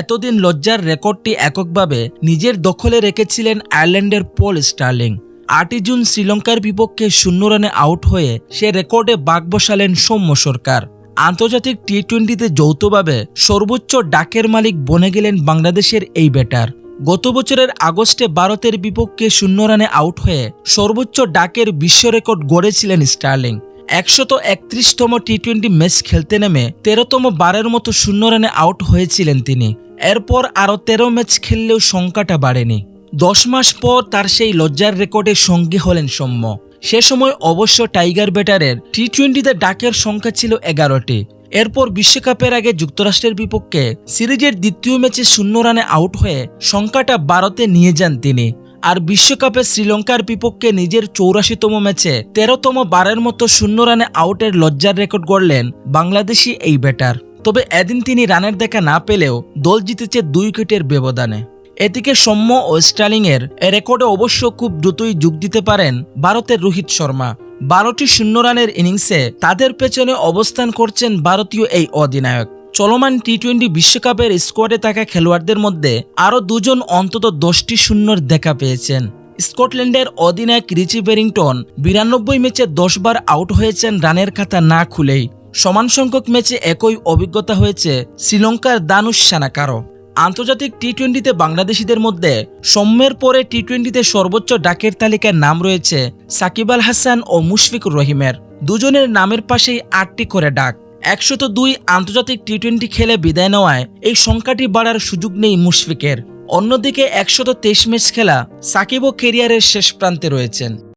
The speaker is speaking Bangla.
এতদিন লজ্জার রেকর্ডটি এককভাবে নিজের দখলে রেখেছিলেন আয়ারল্যান্ডের পল স্টার্লিং। আটই জুন শ্রীলঙ্কার বিপক্ষে শূন্য রানে আউট হয়ে সে রেকর্ডে বাগ বসালেন সৌম্য সরকার। আন্তর্জাতিক টি টোয়েন্টিতে যৌথভাবে সর্বোচ্চ ডাকের মালিক বনে গেলেন বাংলাদেশের এই ব্যাটার। গত বছরের আগস্টে ভারতের বিপক্ষে শূন্য রানে আউট হয়ে সর্বোচ্চ ডাকের বিশ্ব রেকর্ড গড়েছিলেন স্টার্লিং। একশত একত্রিশতম টি টোয়েন্টি ম্যাচ খেলতে নেমে তেরোতম বারের মতো শূন্য রানে আউট হয়েছিলেন তিনি। এরপর আরও তেরো ম্যাচ খেললেও সংখ্যাটা বাড়েনি। দশ মাস পর তার সেই লজ্জার রেকর্ডের সঙ্গী হলেন সৌম্য। সে সময় অবশ্য টাইগার ব্যাটারের টি টোয়েন্টিতে ডাকের সংখ্যা ছিল এগারোটি। এরপর বিশ্বকাপের আগে যুক্তরাষ্ট্রের বিপক্ষে সিরিজের দ্বিতীয় ম্যাচে শূন্য রানে আউট হয়ে সংখ্যাটা বারোতে নিয়ে যান তিনি। আর বিশ্বকাপে শ্রীলঙ্কার বিপক্ষে নিজের চৌরাশিতম ম্যাচে তেরোতম বারের মতো শূন্য রানে আউটের লজ্জার রেকর্ড গড়লেন বাংলাদেশি এই ব্যাটার। তবে এদিন তিনি রানের দেখা না পেলেও দল জিতেছে দুই উইকেটের ব্যবধানে। এদিকে সৌম্য ও স্টালিংয়ের রেকর্ডে অবশ্য খুব দ্রুতই যোগ দিতে পারেন ভারতের রোহিত শর্মা। বারোটি শূন্য রানের ইনিংসে তাদের পেছনে অবস্থান করছেন ভারতীয় এই অধিনায়ক। চলমান টি টোয়েন্টি বিশ্বকাপের স্কোয়াডে থাকা খেলোয়াড়দের মধ্যে আরও দুজন অন্তত দশটি শূন্যর দেখা পেয়েছেন। স্কটল্যান্ডের অধিনায়ক রিচি বেরিংটন বিরানব্বই ম্যাচে দশবার আউট হয়েছেন রানের খাতা না খুলেই। সমান সংখ্যক ম্যাচে একই অভিজ্ঞতা হয়েছে শ্রীলঙ্কার দানুশ সানাকারও। আন্তর্জাতিক টি টোয়েন্টিতে বাংলাদেশিদের মধ্যে সৌম্যের পরে টি টোয়েন্টিতে সর্বোচ্চ ডাকের তালিকায় নাম রয়েছে সাকিব আল হাসান ও মুশফিকুর রহিমের। দুজনের নামের পাশেই আটটি করে ডাক। একশত দুই আন্তর্জাতিক টি টোয়েন্টি খেলে বিদায় নেওয়ায় এই সংখ্যাটি বাড়ার সুযোগ নেই মুশফিকের। অন্যদিকে একশত তেইশ ম্যাচ খেলা সাকিবও কেরিয়ারের শেষ প্রান্তে রয়েছেন।